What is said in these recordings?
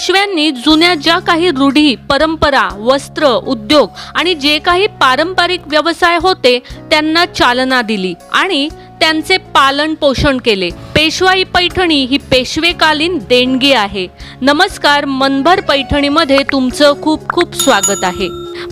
पेशव्यांनी जुन्या ज्या काही रूढी परंपरा वस्त्र उद्योग आणि जे काही पारंपरिक व्यवसाय होते त्यांना चालना दिली आणि त्यांचे पालन पोषण केले. पेशवाई पैठणी ही पेशवेकालीन देणगी आहे. नमस्कार मनभर पैठणीमध्ये तुमचं खूप खूप स्वागत आहे.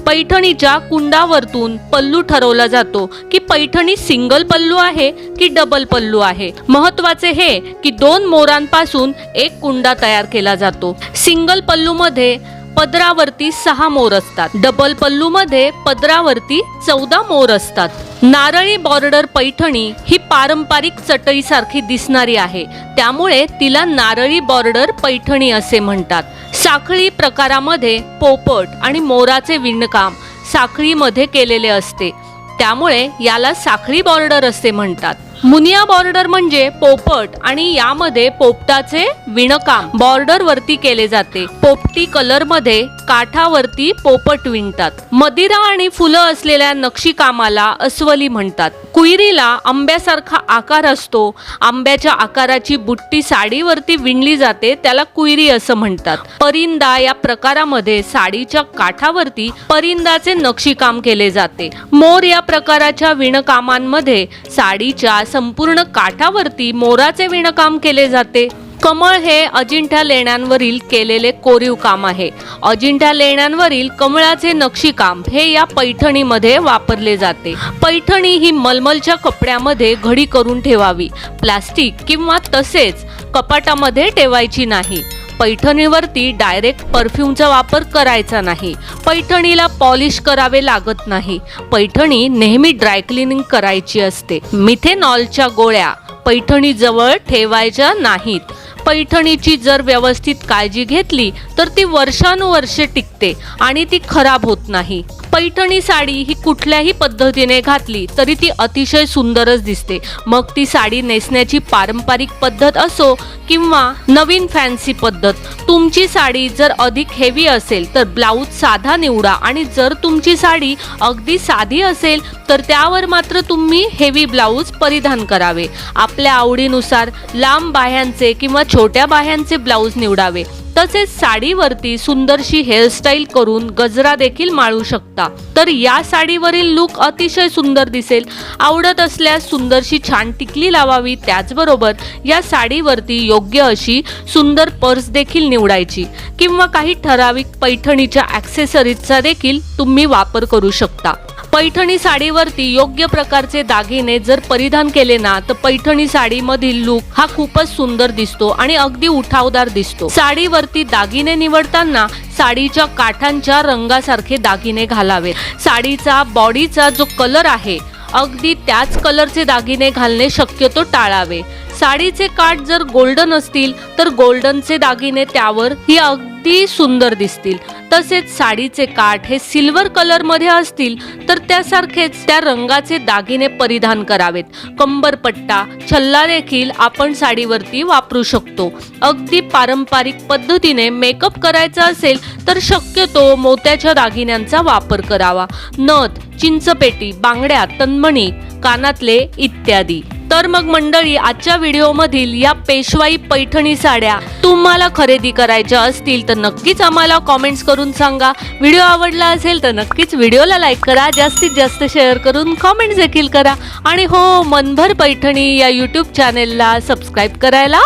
पैठणीच्या कुंडावरतून पल्लू ठरवला जातो की पैठणी सिंगल पल्लू आहे की डबल पल्लू आहे? महत्त्वाचे हे की दोन मोरांपासून एक कुंडा तयार केला जातो. सिंगल पल्लू मध्ये पदरावरती सहा मोर असतात. डबल पल्लू मध्ये पदरावरती चौदा मोर असतात. नारळी बॉर्डर पैठणी ही पारंपरिक चटई सारखी दिसणारी आहे. त्यामुळे तिला नारळी बॉर्डर पैठणी असे म्हणतात. साखळी प्रकारामध्ये पोपट आणि मोराचे विणकाम साखळीमध्ये केलेले असते. त्यामुळे याला साखळी बॉर्डर असे म्हणतात. मुनिया बॉर्डर म्हणजे पोपट आणि यामध्ये पोपटाचे विणकाम. बॉर्डर वरती केले जाते. पोपटी कलरमध्ये काठावरती पोपट विणतात. मदिरा आणि फुलं असलेल्या नक्षीकामाला अस्वली म्हणतात. कुईरीला आंब्यासारखा आकार असतो. आंब्याच्या आकाराची बुट्टी साडीवरती विणली जाते त्याला कुईरी असं म्हणतात. परिंदा या प्रकारामध्ये साडीच्या काठावरती परिंदाचे नक्षीकाम केले जाते. मोर या प्रकाराच्या विणकामांमध्ये साडीच्या संपूर्ण काठावरती मोराचे विणकाम केले जाते. कमळ हे अजिंठा लेण्यांवरील केलेले कोरीव काम आहे. अजिंठा लेण्यांवरील कमळाचे नक्षीकाम हे या पैठणीमध्ये वापरले जाते. पैठणी ही मलमलच्या कपड्यामध्ये घडी करून ठेवावी. प्लास्टिक किंवा तसेच कपाटामध्ये ठेवायची नाही. पैठणीवरती डायरेक्ट परफ्यूमचा वापर करायचा नाही. पैठणीला पॉलिश करावे लागत नाही. पैठणी नेहमी ड्राय क्लिनिंग करायची असते. मिथेनॉलच्या गोळ्या पैठणीजवळ ठेवायच्या नाहीत. पैठणीची जर व्यवस्थित काळजी घेतली तर ती वर्षानुवर्षे टिकते आणि ती खराब होत नाही. पैठणी साडी ही कुठल्याही पद्धतीने घातली तरी ती अतिशय सुंदरच दिसते. मग ती साडी नेसण्याची पारंपरिक पद्धत असो किंवा नवीन फॅन्सी पद्धत तुमची साडी जर अधिक हेवी असेल तर ब्लाऊज साधा निवडा आणि जर तुमची साडी अगदी साधी असेल तर त्यावर मात्र तुम्ही हेवी ब्लाऊज परिधान करावे. आपल्या आवडीनुसार लांब बाह्यांचे किंवा छोट्या बाह्यांचे ब्लाऊज निवडावे. तसेच साडीवरती सुंदरशी हेअरस्टाईल करून गजरा देखील माळू शकता. तर या साडीवरील लुक अतिशय सुंदर दिसेल. आवडत असल्यास सुंदरशी छान टिकली लावावी. त्याचबरोबर या साडीवरती योग्य अशी सुंदर पर्स देखील निवडायची. किंवा काही ठराविक पैठणीच्या ॲक्सेसरीजचा देखील तुम्ही वापर करू शकता. पैठणी साडीवरती योग्य प्रकारचे दागिने जर परिधान केले ना तर पैठणी साडीमधील लुक हा खूपच सुंदर दिसतो आणि अगदी उठावदार दिसतो. साडीवरती दागिने निवडताना साडीच्या काठांच्या रंगासारखे दागिने घालावे. साडीचा बॉडीचा जो कलर आहे अगदी त्याच कलरचे दागिने घालणे शक्यतो टाळावे. साडीचे काठ जर गोल्डन असतील तर गोल्डनचे दागिने त्यावर ही अगदी सुंदर दिसतील. तसेच साडीचे काठ हे सिल्वर कलरमध्ये असतील तर त्यासारखेच त्या रंगाचे दागिने परिधान करावेत. कंबरपट्टा छल्ला देखील आपण साडीवरती वापरू शकतो. अगदी पारंपरिक पद्धतीने मेकअप करायचा असेल तर शक्यतो मोत्याच्या दागिन्यांचा वापर करावा. नथ चिंचपेटी बांगड्या तन्मणी कानातले इत्यादी. तर मग मंडळी आजच्या व्हिडिओमधील या पेशवाई पैठणी साड्या तुम्हाला खरेदी करायच्या असतील तर नक्कीच आम्हाला कॉमेंट्स करून सांगा. व्हिडिओ आवडला असेल तर नक्कीच व्हिडिओला लाईक करा. जास्तीत जास्त शेअर करून कॉमेंट्स देखील करा. आणि हो मनभर पैठणी या यूट्यूब चॅनेलला सबस्क्राईब करायला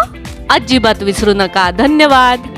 अजिबात विसरू नका. धन्यवाद.